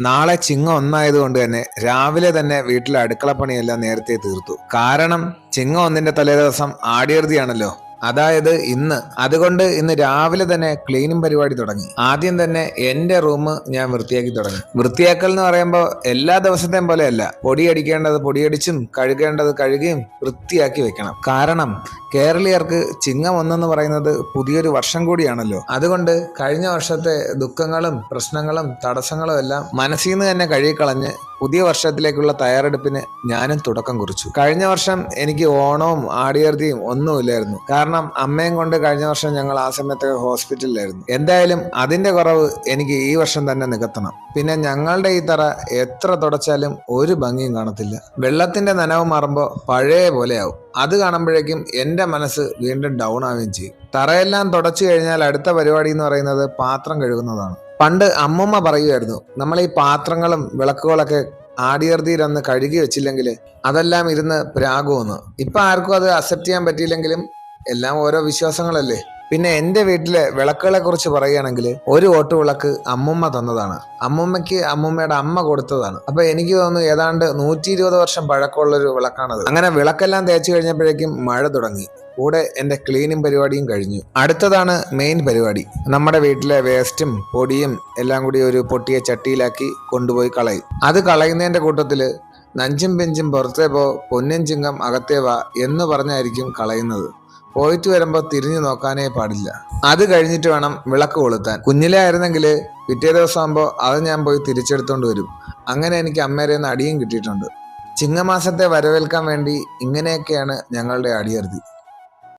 നാളെ ചിങ്ങം ഒന്നായതുകൊണ്ട് തന്നെ രാവിലെ തന്നെ വീട്ടിലെ അടുക്കള അടുക്കളപ്പണിയെല്ലാം നേരത്തെ തീർത്തു. കാരണം ചിങ്ങ ഒന്നിന്റെ തലേദിവസം ആടിയർതിയാണല്ലോ അതായത് ഇന്ന്. അതുകൊണ്ട് ഇന്ന് രാവിലെ തന്നെ ക്ലീനിങ് പരിപാടി തുടങ്ങി. ആദ്യം തന്നെ എന്റെ റൂം ഞാൻ വൃത്തിയാക്കി തുടങ്ങി. വൃത്തിയാക്കൽ എന്ന് പറയുമ്പോൾ എല്ലാ ദിവസത്തെയും പോലെയല്ല. പൊടിയടിക്കേണ്ടത് പൊടിയടിച്ചും കഴുകേണ്ടത് കഴുകിയും വൃത്തിയാക്കി വെക്കണം. കാരണം കേരളീയർക്ക് ചിങ്ങം ഒന്നെന്ന് പറയുന്നത് പുതിയൊരു വർഷം കൂടിയാണല്ലോ. അതുകൊണ്ട് കഴിഞ്ഞ വർഷത്തെ ദുഃഖങ്ങളും പ്രശ്നങ്ങളും തടസ്സങ്ങളും എല്ലാം മനസ്സിൽ നിന്ന് തന്നെ കഴുകിക്കളഞ്ഞ് പുതിയ വർഷത്തിലേക്കുള്ള തയ്യാറെടുപ്പിന് ഞാനും തുടക്കം കുറിച്ചു. കഴിഞ്ഞ വർഷം എനിക്ക് ഓണവും ആടിയർത്തിയും ഒന്നുമില്ലായിരുന്നു കാരണം അമ്മയും കൊണ്ട് കഴിഞ്ഞ വർഷം ഞങ്ങൾ ആ സമയത്ത് ഹോസ്പിറ്റലിലായിരുന്നു. എന്തായാലും അതിന്റെ കുറവ് എനിക്ക് ഈ വർഷം തന്നെ നികത്തണം. പിന്നെ ഞങ്ങളുടെ ഈ തറ എത്ര തുടച്ചാലും ഒരു ഭംഗിയും കാണത്തില്ല. വെള്ളത്തിന്റെ നനവ് മാറുമ്പോൾ പഴയ പോലെയാവും അത് കാണുമ്പോഴേക്കും എന്റെ മനസ്സ് വീണ്ടും ഡൗൺ ആവുകയും ചെയ്യും. തറയെല്ലാം തുടച്ചു കഴിഞ്ഞാൽ അടുത്ത പരിപാടി എന്ന് പറയുന്നത് പാത്രം കഴുകുന്നതാണ്. പണ്ട് അമ്മമ്മ പറയുമായിരുന്നു നമ്മൾ ഈ പാത്രങ്ങളും വിളക്കുകളൊക്കെ ആടിയർതിയിലൊന്ന് കഴുകി വെച്ചില്ലെങ്കിൽ അതെല്ലാം ഇരുന്ന് പ്രാകുമെന്ന്. ഇപ്പം ആർക്കും അത് അക്സെപ്റ്റ് ചെയ്യാൻ പറ്റിയില്ലെങ്കിലും എല്ലാം ഓരോ വിശ്വാസങ്ങളല്ലേ? പിന്നെ എന്റെ വീട്ടിലെ വിളക്കുകളെ കുറിച്ച് പറയുകയാണെങ്കിൽ ഒരു ഓട്ട് വിളക്ക് അമ്മുമ്മ തന്നതാണ്. അമ്മുമ്മയ്ക്ക് അമ്മുമ്മയുടെ അമ്മ കൊടുത്തതാണ്. അപ്പൊ എനിക്ക് തോന്നുന്നു ഏതാണ്ട് നൂറ്റി ഇരുപത് വർഷം പഴക്കമുള്ള ഒരു വിളക്കാണത്. അങ്ങനെ വിളക്കെല്ലാം തേച്ച് കഴിഞ്ഞപ്പോഴേക്കും മഴ തുടങ്ങി. കൂടെ എന്റെ ക്ലീനിങ് പരിപാടിയും കഴിഞ്ഞു. അടുത്തതാണ് മെയിൻ പരിപാടി. നമ്മുടെ വീട്ടിലെ വേസ്റ്റും പൊടിയും എല്ലാം കൂടി ഒരു പൊട്ടിയ ചട്ടിയിലാക്കി കൊണ്ടുപോയി കളയും. അത് കളയുന്നതിന്റെ കൂട്ടത്തിൽ നഞ്ചും പെഞ്ചും പുറത്തേ പോ പൊന്നും ചിങ്കം അകത്തേ വാ എന്ന് പറഞ്ഞായിരിക്കും കളയുന്നത്. പോയിട്ട് വരുമ്പോൾ തിരിഞ്ഞു നോക്കാനേ പാടില്ല. അത് കഴിഞ്ഞിട്ട് വേണം വിളക്ക് കൊളുത്താൻ. കുഞ്ഞിലെ ആയിരുന്നെങ്കിൽ പിറ്റേ ദിവസം ആകുമ്പോൾ അത് ഞാൻ പോയി തിരിച്ചെടുത്തോണ്ട് വരും. അങ്ങനെ എനിക്ക് അമ്മേരെ അടിയും കിട്ടിയിട്ടുണ്ട്. ചിങ്ങമാസത്തെ വരവേൽക്കാൻ വേണ്ടി ഇങ്ങനെയൊക്കെയാണ് ഞങ്ങളുടെ അടിയർത്തി